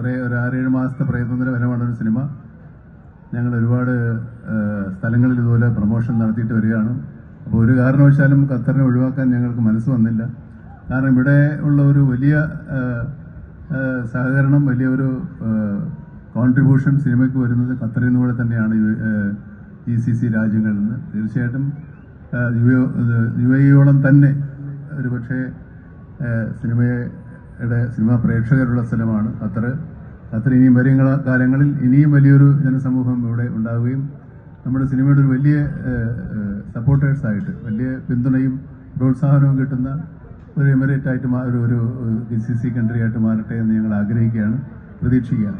കുറേ ഒരു ആറേഴ് മാസത്തെ പ്രയത്നത്തിന്റെ ഫലമാണ് ഒരു സിനിമ. ഞങ്ങൾ ഒരുപാട് സ്ഥലങ്ങളിൽ ഇതുപോലെ പ്രൊമോഷൻ നടത്തിയിട്ട് വരികയാണ്. അപ്പോൾ ഒരു കാരണവശാലും ഖത്തറിനെ ഒഴിവാക്കാൻ ഞങ്ങൾക്ക് മനസ്സ് വന്നില്ല. കാരണം ഇവിടെ ഉള്ള ഒരു വലിയ സഹകരണം വലിയ വലിയൊരു കോൺട്രിബ്യൂഷൻ സിനിമയ്ക്ക് വരുന്നത് ഖത്തറിൽ നിന്ന് കൂടെ തന്നെയാണ് ഈ സി സി രാജ്യങ്ങളിൽ നിന്ന്. തീർച്ചയായിട്ടും യു എ- യു തന്നെ ഒരു പക്ഷേ സിനിമയുടെ സിനിമാ പ്രേക്ഷകരുള്ള സ്ഥലമാണ് അത്ര അത്ര ഇനിയും വരും കാലങ്ങളിൽ ഇനിയും വലിയൊരു ജനസമൂഹം ഇവിടെ ഉണ്ടാവുകയും നമ്മുടെ സിനിമയുടെ ഒരു വലിയ സപ്പോർട്ടേഴ്സായിട്ട് വലിയ പിന്തുണയും പ്രോത്സാഹനവും കിട്ടുന്ന ഒരു എമിറേറ്റ് ആയിട്ട് ഒരു ഒരു ഡി സി സി കൺട്രി ആയിട്ട് മാറട്ടെ എന്ന് ഞങ്ങൾ ആഗ്രഹിക്കുകയാണ് പ്രതീക്ഷിക്കുകയാണ്.